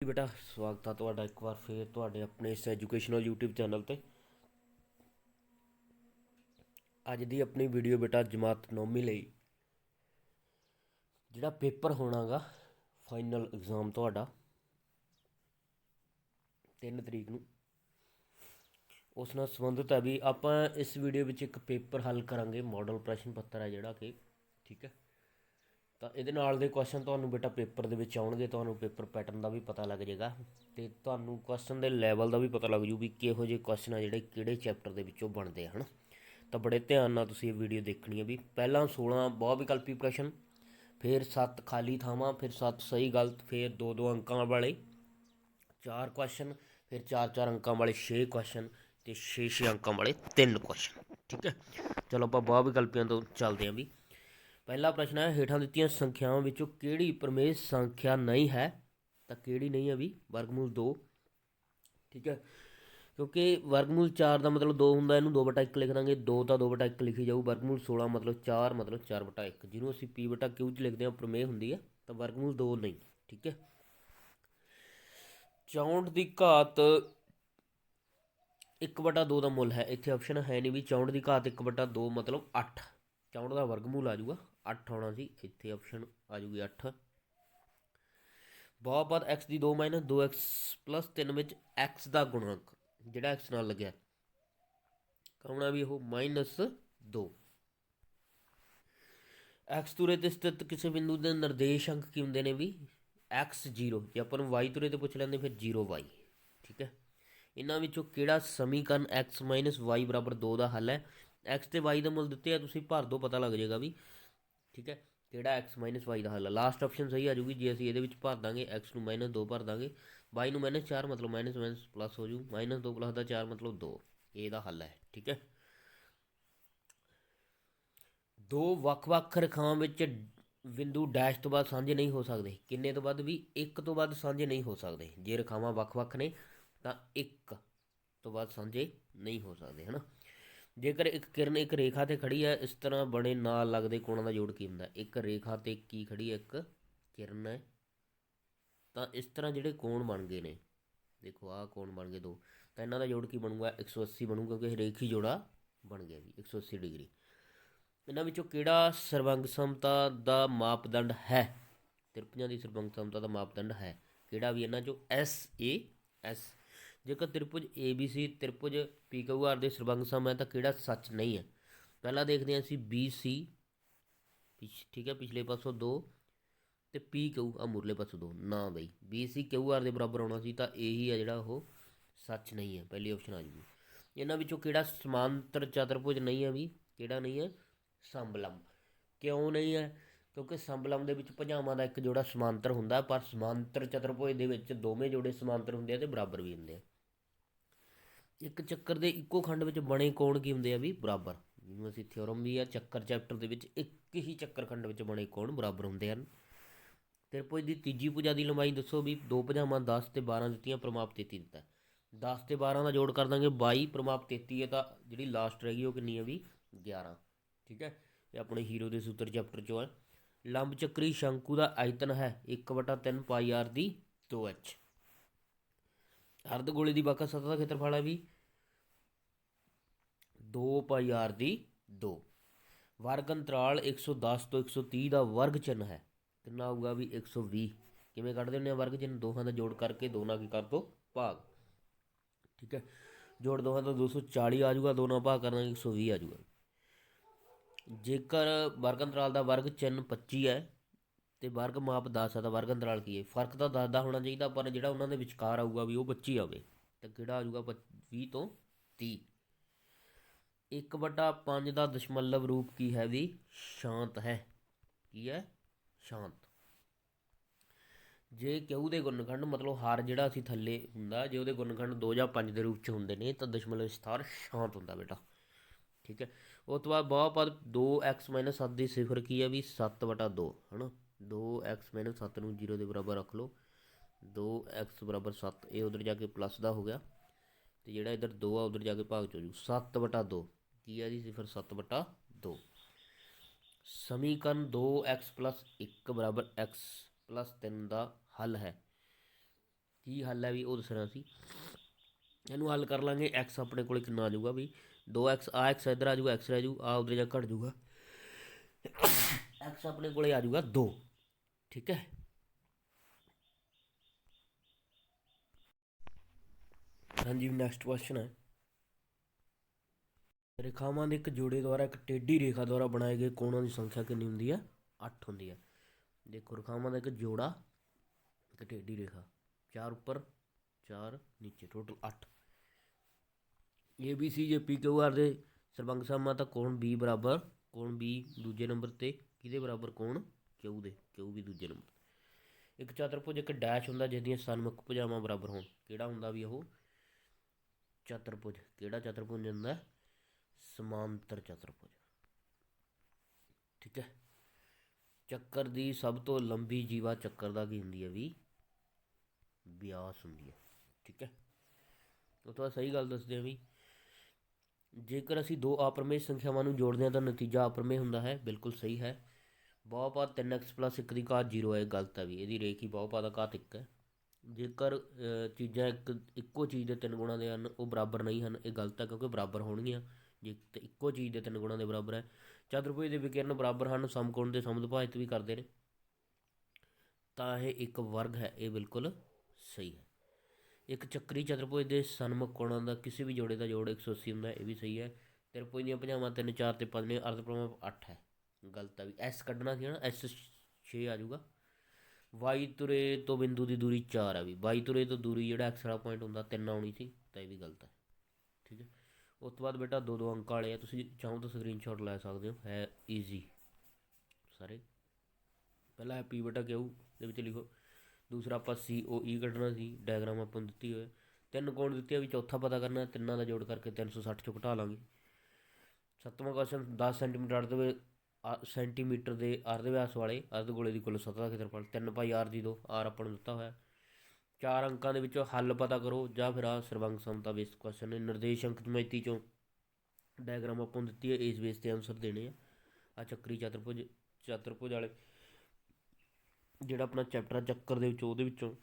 ਬੇਟਾ, ਸਵਾਗਤ ਹੈ ਤੁਹਾਡਾ ਇੱਕ ਵਾਰ ਫੇਰ ਤੁਹਾਡੇ ਆਪਣੇ ਇਸ ਐਜੂਕੇਸ਼ਨਲ YouTube ਚੈਨਲ ਤੇ। ਅੱਜ ਦੀ ਆਪਣੀ ਵੀਡੀਓ ਬੇਟਾ ਜਮਾਤ 9ਵੀਂ ਲਈ। ਜਿਹੜਾ ਪੇਪਰ ਹੋਣਾਗਾ ਫਾਈਨਲ ਐਗਜ਼ਾਮ ਤੁਹਾਡਾ 3 ਤਰੀਕ ਨੂੰ। ਉਸ ਨਾਲ ਸੰਬੰਧਿਤ ਹੈ ਵੀ ਆਪਾਂ ਇਸ ਵੀਡੀਓ ਵਿੱਚ ਇੱਕ ਪੇਪਰ ਹੱਲ ਕਰਾਂਗੇ ਮਾਡਲ ਪ੍ਰਸ਼ਨ ਪੱਤਰ ਹੈ ਜਿਹੜਾ ਕਿ, ਠੀਕ ਹੈ। ਤਾਂ ਇਹਦੇ ਨਾਲ ਦੇ ਕੁਐਸਚਨ ਤੁਹਾਨੂੰ ਬੇਟਾ ਪੇਪਰ ਦੇ ਵਿੱਚ ਆਉਣਗੇ, ਤੁਹਾਨੂੰ ਪੇਪਰ ਪੈਟਰਨ ਦਾ ਵੀ ਪਤਾ ਲੱਗ ਜਾਏਗਾ ਤੇ ਤੁਹਾਨੂੰ ਕੁਐਸਚਨ ਦੇ ਲੈਵਲ ਦਾ ਵੀ ਪਤਾ ਲੱਗ ਜੂ ਵੀ ਕਿਹੋ ਜਿਹੇ ਕੁਐਸਚਨ ਆ ਜਿਹੜੇ ਕਿਹੜੇ ਚੈਪਟਰ ਦੇ ਵਿੱਚੋਂ ਬਣਦੇ ਆ, ਹਨ? ਤਾਂ ਬੜੇ ਧਿਆਨ ਨਾਲ ਤੁਸੀਂ ਇਹ ਵੀਡੀਓ ਦੇਖਣੀ ਹੈ ਵੀ ਪਹਿਲਾਂ 16 ਬਹੁ ਵਿਕਲਪੀ ਪ੍ਰਸ਼ਨ, ਫਿਰ 7 ਖਾਲੀ ਥਾਵਾਂ, ਫਿਰ 7 ਸਹੀ ਗਲਤ, ਫਿਰ 2-2 ਅੰਕਾਂ ਵਾਲੇ, ਚਾਰ ਕੁਐਸਚਨ ਫਿਰ 4-4 ਅੰਕਾਂ ਵਾਲੇ 6 ਕੁਐਸਚਨ ਤੇ 6-6 ਅੰਕਾਂ ਵਾਲੇ 3 ਕੁਐਸਚਨ ਠੀਕ ਹੈ? ਚਲੋ ਆਪਾਂ ਬਹੁ ਵਿਕਲਪੀਆਂ ਤੋਂ ਚੱਲਦੇ ਹਾਂ ਵੀ। ਪਹਿਲਾ ਪ੍ਰਸ਼ਨ ਹੈ, ਹੇਠਾਂ ਦਿੱਤੀਆਂ ਸੰਖਿਆਵਾਂ ਵਿੱਚੋਂ ਕਿਹੜੀ ਪ੍ਰਮੇୟ ਸੰਖਿਆ ਨਹੀਂ ਹੈ? ਤਾਂ ਕਿਹੜੀ ਨਹੀਂ ਹੈ ਵੀ? ਵਰਗਮੂਲ 2 ਠੀਕ ਹੈ? ਕਿਉਂਕਿ ਵਰਗਮੂਲ 4 ਦਾ ਮਤਲਬ 2 ਹੁੰਦਾ, ਇਹਨੂੰ 2/1 ਲਿਖ ਦਾਂਗੇ। 2 ਤਾਂ 2/1 ਲਿਖੀ ਜਾਊ। ਵਰਗਮੂਲ 16 ਮਤਲਬ 4 ਮਤਲਬ 4/1 ਜਿਹਨੂੰ ਅਸੀਂ p/q ਚ ਲਿਖਦੇ ਹਾਂ ਪ੍ਰਮੇਹ ਹੁੰਦੀ ਹੈ। ਤਾਂ ਵਰਗਮੂਲ 2 ਨਹੀਂ। ਠੀਕ ਹੈ? 64 ਦੀ ਘਾਤ 1/2 ਦਾ ਮੁੱਲ ਹੈ। ਇੱਥੇ ਆਪਸ਼ਨ ਹੈ ਨਹੀਂ ਵੀ 64 ਦੀ ਘਾਤ 1/2 ਮਤਲਬ 8 64 ਦਾ ਵਰਗਮੂਲ ਆ ਜਾਊਗਾ। 8 ਆਉਣਾ ਸੀ, ਇੱਥੇ ਆਪਸ਼ਨ ਆ ਜੂਗੀ 8 ਬਹੁਤ ਬਾਅਦ x ਦੀ 2 2x 3 ਵਿੱਚ x ਦਾ ਗੁਣਾਂਕ, ਜਿਹੜਾ x ਨਾਲ ਲੱਗਿਆ। ਕਹਣਾ ਵੀ ਉਹ -2 x ਤੁਰੇ ਤੇ ਸਥਿਤ ਕਿਸੇ ਬਿੰਦੂ ਦੇ ਨਿਰਦੇਸ਼ ਅੰਕ ਕੀ ਹੁੰਦੇ ਨੇ ਵੀ? x 0 ਜੇ ਆਪਾਂ ਨੂੰ y ਤੁਰੇ ਤੇ ਪੁੱਛ ਲੈਂਦੇ ਫਿਰ 0y ਠੀਕ ਹੈ? ਇਹਨਾਂ ਵਿੱਚੋਂ ਕਿਹੜਾ ਸਮੀਕਰਨ x y 2 ਦਾ ਹੱਲ ਹੈ? x ਤੇ y ਦਾ ਮੁੱਲ ਦਿੱਤੇ ਆ, ਤੁਸੀਂ ਭਰ ਦੋ ਪਤਾ ਲੱਗ ਜਾਏਗਾ ਵੀ ਠੀਕ ਹੈ, ਕਿਹੜਾ x y ਦਾ ਹੱਲ ਹੈ ਲਾਸਟ ਆਪਸ਼ਨ ਸਹੀ ਆ ਜੂਗੀ, ਜੇ ਅਸੀਂ ਇਹਦੇ ਵਿੱਚ ਭਰ ਦਾਂਗੇ, x ਨੂੰ -2 ਭਰ ਦਾਂਗੇ, y ਨੂੰ -4 ਮਤਲਬ ਮਾਈਨਸ ਮਾਈਨਸ ਪਲੱਸ ਹੋ ਜੂ -2 ਪਲੱਸ ਦਾ 4 ਮਤਲਬ 2 ਇਹ ਦਾ ਹੱਲ ਹੈ, ਠੀਕ ਹੈ? ਦੋ ਵੱਖ-ਵੱਖ ਰੇਖਾਵਾਂ ਵਿੱਚ ਬਿੰਦੂ ਡੈਸ਼ ਤੋਂ ਬਾਅਦ ਸਾਂਝੇ ਨਹੀਂ ਹੋ ਸਕਦੇ, ਕਿੰਨੇ ਤੋਂ ਵੱਧ ਵੀ? ਇੱਕ ਤੋਂ ਵੱਧ ਸਾਂਝੇ ਨਹੀਂ ਹੋ ਸਕਦੇ, ਜੇ ਰੇਖਾਵਾਂ ਵੱਖ-ਵੱਖ ਨੇ, ਤਾਂ ਇੱਕ ਤੋਂ ਬਾਅਦ ਸਾਂਝੇ ਨਹੀਂ ਹੋ ਸਕਦੇ, ਹਨਾ? ਜੇਕਰ ਇੱਕ ਕਿਰਨ ਇੱਕ ਰੇਖਾ ਤੇ ਖੜੀ ਹੈ, ਇਸ ਤਰ੍ਹਾਂ ਬਣੇ ਨਾਲ ਲੱਗਦੇ ਕੋਣਾਂ ਦਾ ਜੋੜ ਕੀ ਹੁੰਦਾ? ਇੱਕ ਰੇਖਾ ਤੇ ਕੀ ਖੜੀ ਹੈ? ਇੱਕ ਕਿਰਨ ਹੈ। ਤਾਂ ਇਸ ਤਰ੍ਹਾਂ ਜਿਹੜੇ ਕੋਣ ਬਣ ਗਏ ਨੇ, ਦੇਖੋ ਆਹ ਕੋਣ ਬਣ ਗਏ ਦੋ, ਤਾਂ ਇਹਨਾਂ ਦਾ ਜੋੜ ਕੀ ਬਣੂਗਾ? 180 ਬਣੂਗਾ ਕਿਉਂਕਿ ਰੇਖੀ ਜੋੜਾ ਬਣ ਗਿਆ ਵੀ 180 ਡਿਗਰੀ। ਇਹਨਾਂ ਵਿੱਚੋਂ ਕਿਹੜਾ ਸਰਵੰਗ ਸਮਤਾ ਦਾ ਮਾਪਦੰਡ ਹੈ? ਤ੍ਰਿਪੁਜਾਂ ਦੀ ਸਰਵੰਗ ਸਮਤਾ ਦਾ ਮਾਪਦੰਡ ਹੈ। ਕਿਹੜਾ ਵੀ ਇਹਨਾਂ ਚੋਂ? ਐਸ, ਏ, ਐਸ ਜੇਕਰ ਤ੍ਰਿਭੁਜ ABC ਤ੍ਰਿਭੁਜ PQR ਦੇ ਸਰਬੰਗ ਸਮ ਹੈ ਤਾਂ ਕਿਹੜਾ ਸੱਚ ਨਹੀਂ ਹੈ? ਪਹਿਲਾਂ ਦੇਖਦੇ ਹਾਂ ਅਸੀਂ BC ਠੀਕ ਹੈ, ਪਿਛਲੇ ਪਾਸੋਂ 2 ਤੇ PQ ਆ ਮੁਰਲੇ ਪਾਸੋਂ 2 ਨਾ ਬਈ BC QR ਦੇ ਬਰਾਬਰ ਆਉਣਾ ਸੀ ਤਾਂ ਇਹੀ ਆ ਜਿਹੜਾ ਉਹ ਸੱਚ ਨਹੀਂ ਹੈ। ਪਹਿਲੀ ਆਪਸ਼ਨ ਆ ਜੂਗੀ। ਇਹਨਾਂ ਵਿੱਚੋਂ ਕਿਹੜਾ ਸਮਾਂਤਰ ਚਤੁਰਭੁਜ ਨਹੀਂ ਹੈ ਵੀ? ਕਿਹੜਾ ਨਹੀਂ ਹੈ? ਸੰਬਲਮ ਕਿਉਂ ਨਹੀਂ ਹੈ? ਕਿਉਂਕਿ ਸੰਬਲਮ ਦੇ ਵਿੱਚ ਭੁਜਾਵਾਂ ਦਾ ਇੱਕ ਜੋੜਾ ਸਮਾਂਤਰ ਹੁੰਦਾ, ਪਰ ਸਮਾਂਤਰ ਚਤੁਰਭੁਜ ਦੇ ਵਿੱਚ ਦੋਵੇਂ ਜੋੜੇ ਸਮਾਂਤਰ ਹੁੰਦੇ ਆ ਤੇ ਬਰਾਬਰ ਵੀ ਹੁੰਦੇ ਆ। ਇੱਕ ਚੱਕਰ ਦੇ ਇੱਕੋ ਖੰਡ ਵਿੱਚ ਬਣੇ ਕੋਣ ਕੀ ਹੁੰਦੇ ਆ ਵੀ ਬਰਾਬਰ। ਜਿਹਨੂੰ ਅਸੀਂ ਥਿਓਰਮ ਵੀ ਆ, ਚੱਕਰ ਚੈਪਟਰ ਦੇ ਵਿੱਚ ਇੱਕ ਹੀ ਚੱਕਰ ਖੰਡ ਵਿੱਚ ਬਣੇ ਕੋਣ ਬਰਾਬਰ ਹੁੰਦੇ ਹਨ। ਤ੍ਰਿਭੁਜ ਦੀ ਤੀਜੀ ਭੁਜਾ ਦੀ ਲੰਬਾਈ ਦੱਸੋ ਵੀ ਦੋ ਭੁਜਾਵਾਂ 10 ਤੇ 12 ਦਿੱਤੀਆਂ, ਪ੍ਰਮਾਪ 33 ਦਿੱਤਾ 10 ਤੇ 12 ਦਾ ਜੋੜ ਕਰ ਦਾਂਗੇ 22 ਪ੍ਰਮਾਪ 33 ਹੈ ਤਾਂ ਜਿਹੜੀ ਲਾਸਟ ਰਹਿ ਗਈ ਉਹ ਕਿੰਨੀ ਹੈ ਵੀ 11 ਠੀਕ ਹੈ? ਇਹ ਆਪਣੇ ਹੀਰੋ ਦੇ ਸੂਤਰ ਚੈਪਟਰ ਚੋਂ ਹੈ। ਲੰਬ ਚੱਕਰੀ ਸ਼ੰਕੂ ਦਾ ਆਇਤਨ ਹੈ 1/3 ਪਾਈ ਆਰ ਦੀ 2h ਅਰਧ ਗੋਲੇ ਦੀ ਬਾਕਾ ਸਤਹ ਦਾ ਖੇਤਰਫਲ ਹੈ ਵੀ। 2 ਪਾਈ ਆਰ ਦੀ 2 ਵਰਗ ਅੰਤਰਾਲ 110 ਤੋਂ 130 ਦਾ ਵਰਗ ਚਿੰਨ ਹੈ। ਕਿੰਨਾ ਆਊਗਾ ਵੀ 120 ਕਿਵੇਂ ਕੱਢਦੇ ਹੁੰਦੇ ਆ ਵਰਗ ਚਿੰਨ ਦੋਹਾਂ ਦਾ ਜੋੜ ਕਰਕੇ ਦੋਨਾਂ ਕੀ ਕਰ ਦੋ? ਭਾਗ। ਠੀਕ ਹੈ। ਜੋੜ ਦੋਹਾਂ ਦਾ 240 ਆ ਜਾਊਗਾ, ਦੋਨਾਂ ਭਾਗ ਕਰਾਂਗੇ 120 ਆ ਜਾਊਗਾ। ਜੇਕਰ ਵਰਗ ਅੰਤਰਾਲ ਦਾ ਵਰਗ ਚਿੰਨ 25 ਹੈ ਤੇ ਵਰਗ ਮਾਪ 10 ਹੈ ਵਰਗ ਅੰਤਰਾਲ ਕੀ ਹੈ? ਫ਼ਰਕ ਤਾਂ ਦੱਸਦਾ ਹੋਣਾ ਚਾਹੀਦਾ, ਪਰ ਜਿਹੜਾ ਉਹਨਾਂ ਦੇ ਵਿਚਕਾਰ ਆਊਗਾ ਵੀ ਉਹ 25 ਆਵੇ, ਤਾਂ ਕਿਹੜਾ ਆ ਜਾਊਗਾ 20 ਤੋਂ 30 1/5 ਦਾ ਦਸ਼ਮਲਵ ਰੂਪ ਕੀ ਹੈ ਵੀ ਸ਼ਾਂਤ ਹੈ। ਕੀ ਹੈ? ਸ਼ਾਂਤ। ਜੇ ਕਿਉ ਦੇ ਗੁਣਖੰਡ ਮਤਲਬ ਹਰ ਜਿਹੜਾ ਅਸੀਂ ਥੱਲੇ ਹੁੰਦਾ, ਜੇ ਉਹਦੇ ਗੁਣਖੰਡ 2 ਜਾਂ 5 ਦੇ ਰੂਪ ਚ ਹੁੰਦੇ ਨੇ, ਤਾਂ ਦਸ਼ਮਲਵ ਸਥਾਰ ਸ਼ਾਂਤ ਹੁੰਦਾ ਬੇਟਾ। ਠੀਕ ਹੈ? ਉਸ ਤੋਂ ਬਾਅਦ ਬਹੁਪਦ 2x 7 ਦੀ ਸਿਫਰ ਕੀ ਹੈ ਵੀ 7/2 ਹਨਾ? 2x 7 ਨੂੰ 0 ਦੇ ਬਰਾਬਰ ਰੱਖ ਲਓ। 2x 7 ਇਹ ਉਧਰ ਜਾ ਕੇ ਪਲੱਸ ਦਾ ਹੋ ਗਿਆ। ਤੇ ਜਿਹੜਾ ਇਧਰ 2 ਆ, ਉਧਰ ਜਾ ਕੇ ਭਾਗ ਚ ਹੋ ਜੂ 7/2 ਕੀ ਹੈ ਜੀ ਸਿਫਰ? 7/2 ਸਮੀਕਰਨ 2x 1 x 3 ਦਾ ਹੱਲ ਹੈ। ਕੀ ਹੱਲ ਹੈ ਵੀ ਉਹ ਦੱਸਣਾ ਸੀ। ਇਹਨੂੰ ਹੱਲ ਕਰ ਲਾਂਗੇ। x ਆਪਣੇ ਕੋਲ ਕਿੰਨਾ ਆ ਜਾਊਗਾ ਵੀ 2x ਆ x ਇੱਧਰ ਆ ਜਾਊਗਾ, x ਰਹਿ ਜਾਊ ਆ ਉਧਰ ਜਾ ਘਟ ਜਾਊਗਾ। x ਆਪਣੇ ਕੋਲੇ ਆ ਜਾਊਗਾ 2 ਠੀਕ ਹੈ। ਹਾਂਜੀ ਨੈਕਸਟ ਕੁਐਸਚਨ ਹੈ। ਰੇਖਾਵਾਂ ਦੇ ਇੱਕ ਜੋੜੇ ਦੁਆਰਾ ਇੱਕ ਟੇਢੀ ਰੇਖਾ ਦੁਆਰਾ ਬਣਾਏ ਗਏ ਕੋਣਾਂ ਦੀ ਸੰਖਿਆ ਕਿੰਨੀ ਹੁੰਦੀ ਹੈ? 8 ਹੁੰਦੀ ਹੈ। ਦੇਖੋ, ਰੇਖਾਵਾਂ ਦਾ ਇੱਕ ਜੋੜਾ, ਇੱਕ ਟੇਢੀ ਰੇਖਾ। ਚਾਰ ਉੱਪਰ, ਚਾਰ ਨੀਚੇ ਟੋਟਲ 8 ਏ ਬੀ ਸੀ ਜੇ ਪੀ ਕਿਊ ਆਰ ਦੇ ਸਰਬੰਗ ਸਾਮਾ ਤਾਂ ਕੋਣ ਬੀ ਬਰਾਬਰ, ਕੋਣ ਬੀ ਦੂਜੇ ਨੰਬਰ ਤੇ ਕਿਹਦੇ ਬਰਾਬਰ ਕੋਣ? ਕਿਊ ਦੇ, ਕਿਊ ਵੀ ਦੂਜੇ ਨੰਬਰ ਇੱਕ ਚਤੁਰਭੁਜ, ਇੱਕ ਡੈਸ਼ ਹੁੰਦਾ ਜਿਸ ਦੀਆਂ ਸਨਮੁਖ ਭੁਜਾਵਾਂ ਬਰਾਬਰ ਹੋਣ। ਕਿਹੜਾ ਹੁੰਦਾ ਵੀ ਉਹ? ਚਤੁਰਭੁਜ। ਕਿਹੜਾ ਚਤੁਰਭੁਜ ਹੁੰਦਾ? ਸਮਾਂਤਰ ਚਤੁਰਭੁਜ। ਠੀਕ ਹੈ? ਚੱਕਰ ਦੀ ਸਭ ਤੋਂ ਲੰਬੀ ਜੀਵਾ ਚੱਕਰ ਦਾ ਕੀ ਹੁੰਦੀ ਹੈ ਵੀ? ਵਿਆਸ ਹੁੰਦੀ ਹੈ। ਠੀਕ ਹੈ? ਉਹ ਤੋਂ ਬਾਅਦ ਸਹੀ ਗੱਲ ਦੱਸਦੇ ਆ ਵੀ। ਜੇਕਰ ਅਸੀਂ ਦੋ ਆਪਰਮੇय ਸੰਖਿਆਵਾਂ ਨੂੰ ਜੋੜਦੇ ਹਾਂ ਤਾਂ ਨਤੀਜਾ ਆਪਰਮੇय ਹੁੰਦਾ ਹੈ। ਬਿਲਕੁਲ ਸਹੀ ਹੈ। ਬਹੁਪਦ 3x 1 ਦੀ ਘਾਤ 0 ਹੈ, ਇਹ ਗਲਤ ਹੈ ਵੀ, ਇਹਦੀ ਰੇਖ ਹੀ ਬਹੁਪਦ ਦਾ ਘਾਤ 1 ਹੈ। ਜੇਕਰ ਚੀਜ਼ਾਂ ਇੱਕ, ਇੱਕੋ ਚੀਜ਼ ਦੇ ਤਿੰਨ ਗੁਣਾਂ ਦੇ ਹਨ, ਉਹ ਬਰਾਬਰ ਨਹੀਂ ਹਨ, ਇਹ ਗਲਤ ਹੈ ਕਿਉਂਕਿ ਬਰਾਬਰ ਹੋਣਗੀਆਂ। ਜੇ ਇੱਕੋ ਚੀਜ਼ ਦੇ ਤਿੰਨ ਗੁਣਾਂ ਦੇ ਬਰਾਬਰ ਹੈ, ਚਤੁਰਭੁਜ ਦੇ ਵਿਕਰਨ ਬਰਾਬਰ ਹਨ, ਸਮਕੋਣ ਦੇ ਸਮਦੁਭਾਜਿਤ ਵੀ ਕਰਦੇ ਨੇ। ਤਾਂ ਇਹ ਇੱਕ ਵਰਗ ਹੈ, ਇਹ ਬਿਲਕੁਲ ਸਹੀ ਹੈ। ਇੱਕ ਚੱਕਰੀ ਚਤੁਰਭੁਜ ਦੇ ਸਨਮੁਖ ਕੋਣਾਂ ਦਾ ਕਿਸੇ ਵੀ ਜੋੜੇ ਦਾ ਜੋੜ 180 ਹੁੰਦਾ, ਇਹ ਵੀ ਸਹੀ ਹੈ। ਤਿਰਭੁਜ ਦੀਆਂ ਭੁਜਾਵਾਂ 3 4 ਤੇ 5 ਨੇ, ਅਰਧ ਪ੍ਰਮਾਪ 8 ਹੈ। ਗਲਤ ਆ ਵੀ ਐਸ ਕੱਢਣਾ ਸੀ ਨਾ ਐਸ 6 ਆ ਜਾਊਗਾ। ਵਾਈ ਤੁਰੇ ਤੋਂ ਬਿੰਦੂ ਦੀ ਦੂਰੀ 4 ਆ ਵੀ ਵਾਈ ਤੁਰੇ ਤੋਂ ਦੂਰੀ ਜਿਹੜਾ ਐਕਸਟਰਾ ਪੁਆਇੰਟ ਹੁੰਦਾ 3 ਆਉਣੀ ਸੀ, ਤਾਂ ਇਹ ਵੀ ਗਲਤ ਹੈ ਠੀਕ ਹੈ ਉਸ ਤੋਂ ਬਾਅਦ ਬੇਟਾ ਦੋ ਦੋ ਅੰਕ ਵਾਲੇ ਆ, ਤੁਸੀਂ ਚਾਹੋ ਤਾਂ ਸਕਰੀਨਸ਼ਾਟ ਲੈ ਸਕਦੇ ਹੋ, ਹੈ ਈਜ਼ੀ ਸਾਰੇ। ਪਹਿਲਾ ਹੈ ਪੀ ਬੇਟਾ ਕਿਊ ਦੇ ਵਿੱਚ ਲਿਖੋ, ਦੂਸਰਾ ਆਪਾਂ ਸੀ ਓ ਈ ਕੱਢਣਾ ਸੀ ਡਾਇਗਰਾਮ ਆਪਾਂ ਨੂੰ ਦਿੱਤੀ ਹੋਏ ਤਿੰਨ ਕੋਣ ਦਿੱਤੇ ਆ ਵੀ ਚੌਥਾ ਪਤਾ ਕਰਨਾ, ਤਿੰਨਾਂ ਦਾ ਜੋੜ ਕਰਕੇ 360 ਚੋਂ ਘਟਾ ਲਾਂਗੇ। ਸੱਤਵਾਂ ਕੁਐਸਚਨ 10 ਸੈਂਟੀਮੀਟਰ ਅਰਧ ਸੈਂਟੀਮੀਟਰ ਦੇ ਅਰਧ ਵਿਆਸ ਵਾਲੇ ਅਰਧਗੋਲੇ ਦੀ ਕੁੱਲ ਸਤ੍ਹਾ ਦਾ ਖੇਤਰਫਲ 3 ਪਾਈ ਆਰ ਦੀ ਦੋ, ਆਰ ਆਪਾਂ ਨੂੰ ਦਿੱਤਾ ਹੋਇਆ। ਚਾਰ ਅੰਕਾਂ ਦੇ ਵਿੱਚੋਂ ਹੱਲ ਪਤਾ ਕਰੋ, ਜਾਂ ਫਿਰ ਆ ਸਰਬੰਗ ਸਮਤਾ ਬੇਸ ਕੁਐਸਚਨ ਨੇ। ਨਿਰਦੇਸ਼ ਅੰਕ ਜਮੈਤੀ ਚੋਂ ਡਾਇਗਰਾਮ ਆਪਾਂ ਨੂੰ ਦਿੱਤੀ ਹੈ, ਇਸ ਬੇਸ ਤੇ ਆਨਸਰ ਦੇਣੇ ਆ। ਆ ਚੱਕਰੀ ਚਤੁਰਭੁਜ ਚਤੁਰਭੁਜ ਵਾਲੇ। ਜਿਹੜਾ ਆਪਣਾ ਚੈਪਟਰ ਆ ਚੱਕਰ ਦੇ ਵਿੱਚੋਂ, ਉਹਦੇ ਵਿੱਚੋਂ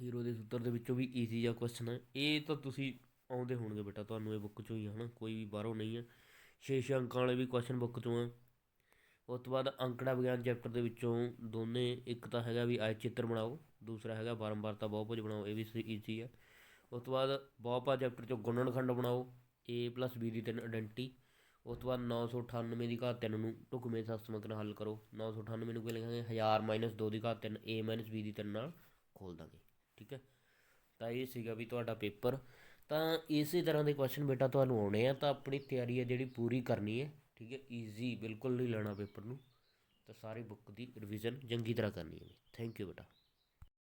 ਹੀਰੋ ਦੇ ਸੂਤਰ ਦੇ ਵਿੱਚੋਂ ਵੀ ਈਜ਼ੀ ਜਿਹਾ ਕੁਐਸਚਨ ਹੈ ਇਹ ਤਾਂ ਤੁਸੀਂ ਆਉਂਦੇ ਹੋਣਗੇ ਬੇਟਾ, ਤੁਹਾਨੂੰ ਇਹ ਬੁੱਕ ਚੋਂ ਹੀ ਹੈ ਨਾ ਕੋਈ ਵੀ ਬਾਹਰੋਂ ਨਹੀਂ ਹੈ ਛੇ ਛੇ ਅੰਕਾਂ ਵਾਲੇ ਵੀ ਕੁਐਸਚਨ ਬੁੱਕ ਚੋਂ ਆ। ਉਸ ਤੋਂ ਬਾਅਦ ਅੰਕੜਾ ਵਿਗਿਆਨ ਚੈਪਟਰ ਦੇ ਵਿੱਚੋਂ ਦੋਨੇ, ਇੱਕ ਤਾਂ ਹੈਗਾ ਵੀ ਆਇਤ ਚਿੱਤਰ ਬਣਾਓ, ਦੂਸਰਾ ਹੈਗਾ ਬਾਰੰਬਾਰਤਾ ਬਹੁਭੁਜ ਬਣਾਓ, ਇਹ ਵੀ ਈਜ਼ੀ ਹੈ ਉਸ ਤੋਂ ਬਾਅਦ ਬਹੁਪਾ ਚੈਪਟਰ ਚੋਂ ਗੁਣਨਖੰਡ ਬਣਾਓ, a ਪਲੱਸ b ਦੀ ਤਿੰਨ ਆਇਡੈਂਟੀ ਉਸ ਤੋਂ ਬਾਅਦ 998 ਦੀ ਘਾਤ 3 ਨੂੰ ਢੁਕਵੇਂ ਸਸਤਮਕ ਨਾਲ ਹੱਲ ਕਰੋ। 998 ਨੂੰ ਕੀ ਲਿਖਾਂਗੇ? 1000 ਮਾਈਨਸ 2 ਦੀ ਘਾਤ 3 a ਮਾਈਨਸ b ਦੀ 3 ਨਾਲ ਖੋਲ ਦਾਂਗੇ। ਠੀਕ ਹੈ? ਤਾਂ ਇਹ ਸੀਗਾ ਵੀ ਤੁਹਾਡਾ ਪੇਪਰ। ਤਾਂ ਇਸੇ ਤਰ੍ਹਾਂ ਦੇ ਕੁਐਸਚਨ ਬੇਟਾ ਤੁਹਾਨੂੰ ਆਉਣੇ ਆ, ਤਾਂ ਆਪਣੀ ਤਿਆਰੀ ਹੈ ਜਿਹੜੀ ਪੂਰੀ ਕਰਨੀ ਹੈ ਠੀਕ ਹੈ? ਈਜ਼ੀ ਬਿਲਕੁਲ ਨਹੀਂ ਲੈਣਾ ਪੇਪਰ ਨੂੰ, ਤਾਂ ਸਾਰੀ ਬੁੱਕ ਦੀ ਰਿਵੀਜ਼ਨ ਚੰਗੀ ਤਰ੍ਹਾਂ ਕਰਨੀ ਹੈ। ਥੈਂਕ ਯੂ ਬੇਟਾ।